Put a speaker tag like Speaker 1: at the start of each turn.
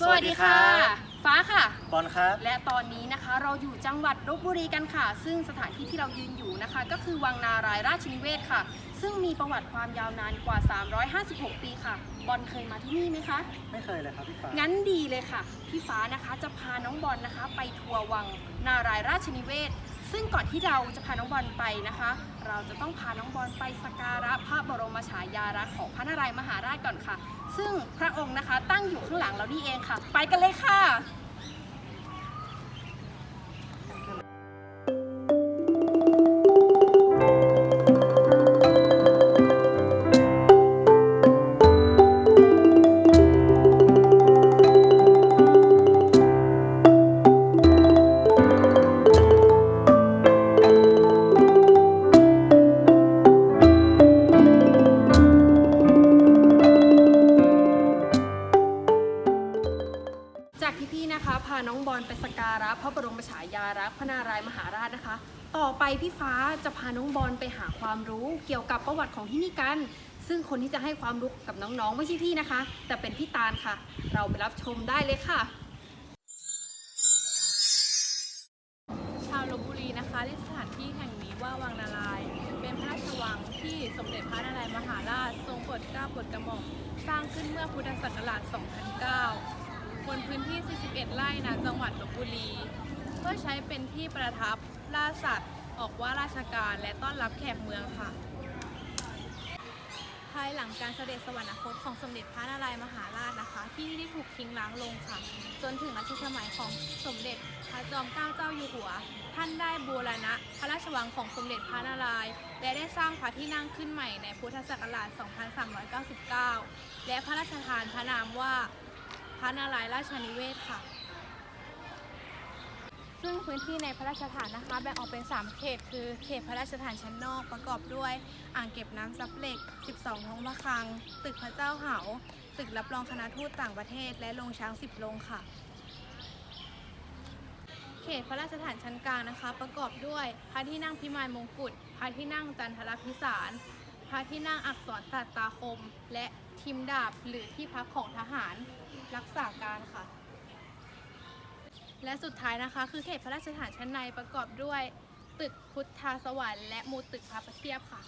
Speaker 1: สวัสดีค่ะ ฟ้าค่ะ
Speaker 2: บอลครับ
Speaker 1: และตอนนี้นะคะเราอยู่จังหวัดลบบุรีกันค่ะ ซึ่งสถานที่ที่เรายืนอยู่นะคะ ก็คือวังนารายราชนิเวศค่ะ ซึ่งมีประวัติความยาวนานกว่า 356 ปีค่ะ บอลเคยมาที่นี่ไหมคะ
Speaker 2: ไม่เคยเลยครับพี่ฟ้า
Speaker 1: งั้นดีเลยค่ะ พี่ฟ้านะคะจะพาน้องบอลนะคะ ไปทัวร์วังนารายราชนิเวศ ซึ่งก่อนที่เราจะพาน้องบอลไปนะคะ เราจะต้องพาน้องบอลไปสักการะพระบรมฉายาลักษณ์ของพระนารายมหาราชก่อนค่ะ ซึ่งพระองค์นะคะตั้งอยู่ข้างหลังเรานี่เองค่ะ ไปกันเลยค่ะ มฉายาลักพระนารายมหาราชนะคะ ต่อไปพี่ฟ้าจะพาน้องบอลไปหาความรู้เกี่ยวกับประวัติของที่นี่กัน ซึ่งคนที่จะให้ความรู้กับน้องๆไม่ใช่พี่นะคะ แต่เป็นพี่ตาลค่ะ เราไปรับชมได้เลยค่ะ
Speaker 3: ชาวลบบุรีนะคะเรียกสถานที่แห่งนี้ว่าวังนารายณ์เป็นพระราชวังที่สมเด็จพระนารายณ์มหาราชทรงโปรดเกล้าโปรดกระหม่อมสร้างขึ้นเมื่อพุทธศักราช 2009 บนพื้นที่ 41 ไร่ณจังหวัดลบบุรี เพื่อใช้เป็นที่ประทับล่าสัตว์ ออกว่าราชการและต้อนรับแขกเมืองค่ะ ภายหลังการเสด็จสวรรคตของสมเด็จพระนารายมหาราชนะคะ ที่ได้ถูกทิ้งร้างลงค่ะ จนถึงรัชสมัยของสมเด็จพระจอมเกล้าเจ้าอยู่หัว ท่านได้บูรณะพระราชวังของสมเด็จพระนารายณ์และได้สร้างพระที่นั่งขึ้นใหม่ในพุทธศักราช 2399 และพระราชทานพระนามว่าพระนารายณ์ราชนิเวศค่ะ ซึ่งพื้นที่ในพระราชฐานนะคะ แบ่งออกเป็น 3 เขต คือเขตพระราชฐานชั้นนอกประกอบด้วย อ่างเก็บน้ำซับเหล็ก 12ท้องระฆัง ตึกพระเจ้าเหา ตึกรับรองคณะทูตต่างประเทศ และโรงช้าง 10 โรงค่ะ เขตพระราชฐานชั้นกลางนะคะ ประกอบด้วย พระที่นั่งพิมายมงกุฎ พระที่นั่งจันทรพิสาร พระที่นั่งอักษรตัดตาคม และทิมดาบหรือที่พักของทหารรักษาการค่ะ และสุดท้ายนะคะ คือเขตพระราชฐานชั้นในประกอบด้วย ตึกพุทธาสวรรค์และมูตึกพระประเทียบค่ะ